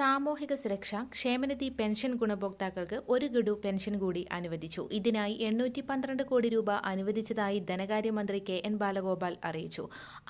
സാമൂഹിക സുരക്ഷ ക്ഷേമനിധി പെൻഷൻ ഗുണഭോക്താക്കൾക്ക് ഒരു ഗഡു പെൻഷൻ കൂടി അനുവദിച്ചു. ഇതിനായി എണ്ണൂറ്റി പന്ത്രണ്ട് കോടി രൂപ അനുവദിച്ചതായി ധനകാര്യമന്ത്രി കെ എൻ ബാലഗോപാൽ അറിയിച്ചു.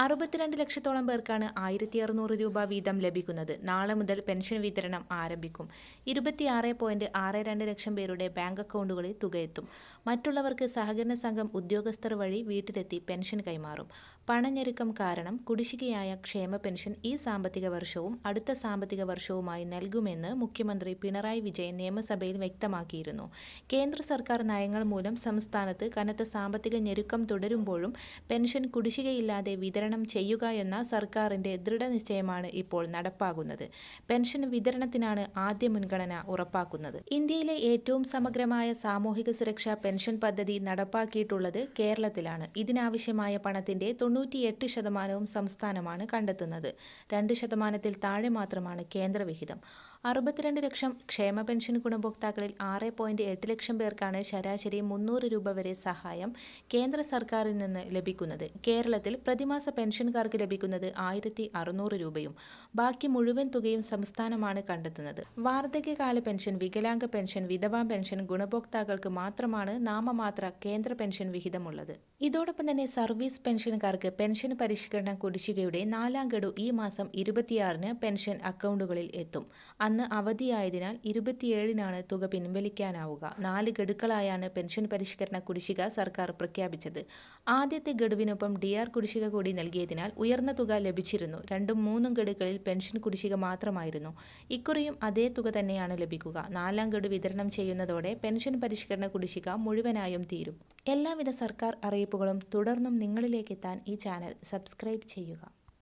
അറുപത്തിരണ്ട് ലക്ഷത്തോളം പേർക്കാണ് ആയിരത്തി അറുന്നൂറ് രൂപ വീതം ലഭിക്കുന്നത്. നാളെ മുതൽ പെൻഷൻ വിതരണം ആരംഭിക്കും. ഇരുപത്തിയാറ് പോയിന്റ് ആറ് രണ്ട് ലക്ഷം പേരുടെ ബാങ്ക് അക്കൗണ്ടുകളിൽ തുകയെത്തും. മറ്റുള്ളവർക്ക് സഹകരണ സംഘം ഉദ്യോഗസ്ഥർ വഴി വീട്ടിലെത്തി പെൻഷൻ കൈമാറും. പണഞ്ഞെരുക്കം കാരണം കുടിശ്ശികയായ ക്ഷേമ പെൻഷൻ ഈ സാമ്പത്തിക വർഷവും അടുത്ത സാമ്പത്തിക വർഷവുമായി നൽകുമെന്ന് മുഖ്യമന്ത്രി പിണറായി വിജയൻ നിയമസഭയിൽ വ്യക്തമാക്കിയിരുന്നു. കേന്ദ്ര സർക്കാർ നയങ്ങൾ മൂലം സംസ്ഥാനത്ത് കനത്ത സാമ്പത്തിക ഞെരുക്കം തുടരുമ്പോഴും പെൻഷൻ കുടിശ്ശികയില്ലാതെ വിതരണം ചെയ്യുക എന്ന സർക്കാരിന്റെ ദൃഢനിശ്ചയമാണ് ഇപ്പോൾ നടപ്പാകുന്നത്. പെൻഷൻ വിതരണത്തിനാണ് ആദ്യ മുൻഗണന ഉറപ്പാക്കുന്നത്. ഇന്ത്യയിലെ ഏറ്റവും സമഗ്രമായ സാമൂഹിക സുരക്ഷാ പെൻഷൻ പദ്ധതി നടപ്പാക്കിയിട്ടുള്ളത് കേരളത്തിലാണ്. ഇതിനാവശ്യമായ പണത്തിന്റെ തൊണ്ണൂറ്റിയെട്ട് ശതമാനവും സംസ്ഥാനമാണ് കണ്ടെത്തുന്നത്. രണ്ട് ശതമാനത്തിൽ താഴെ മാത്രമാണ് കേന്ദ്രവിഹിതം. freedom. അറുപത്തിരണ്ട് ലക്ഷം ക്ഷേമ പെൻഷൻ ഗുണഭോക്താക്കളിൽ ആറ് പോയിന്റ് എട്ട് ലക്ഷം പേർക്കാണ് ശരാശരി മുന്നൂറ് രൂപ വരെ സഹായം കേന്ദ്ര സർക്കാരിൽ നിന്ന് ലഭിക്കുന്നത്. കേരളത്തിൽ പ്രതിമാസ പെൻഷൻകാർക്ക് ലഭിക്കുന്നത് ആയിരത്തി അറുന്നൂറ് രൂപയും ബാക്കി മുഴുവൻ തുകയും സംസ്ഥാനമാണ് കണ്ടെത്തുന്നത്. വാർദ്ധക്യകാല പെൻഷൻ വികലാംഗ പെൻഷൻ വിധവാ പെൻഷൻ ഗുണഭോക്താക്കൾക്ക് മാത്രമാണ് നാമമാത്ര കേന്ദ്ര പെൻഷൻ വിഹിതമുള്ളത്. ഇതോടൊപ്പം തന്നെ സർവീസ് പെൻഷൻകാർക്ക് പെൻഷൻ പരിഷ്കരണ കുടിശ്ശികയുടെ നാലാം ഗഡു ഈ മാസം ഇരുപത്തിയാറിന് പെൻഷൻ അക്കൗണ്ടുകളിൽ എത്തും. അന്ന് അവധിയായതിനാൽ ഇരുപത്തിയേഴിനാണ് തുക പിൻവലിക്കാനാവുക. നാല് ഗഡുക്കളായാണ് പെൻഷൻ പരിഷ്കരണ കുടിശ്ശിക സർക്കാർ പ്രഖ്യാപിച്ചത്. ആദ്യത്തെ ഗഡുവിനൊപ്പം ഡി ആർ കുടിശ്ശിക കൂടി നൽകിയതിനാൽ ഉയർന്ന തുക ലഭിച്ചിരുന്നു. രണ്ടും മൂന്നും ഗഡുക്കളിൽ പെൻഷൻ കുടിശ്ശിക മാത്രമായിരുന്നു. ഇക്കുറിയും അതേ തുക തന്നെയാണ് ലഭിക്കുക. നാലാം ഗഡു വിതരണം ചെയ്യുന്നതോടെ പെൻഷൻ പരിഷ്കരണ കുടിശ്ശിക മുഴുവനായും തീരും. എല്ലാവിധ സർക്കാർ അറിയിപ്പുകളും തുടർന്നും നിങ്ങളിലേക്കെത്താൻ ഈ ചാനൽ സബ്സ്ക്രൈബ് ചെയ്യുക.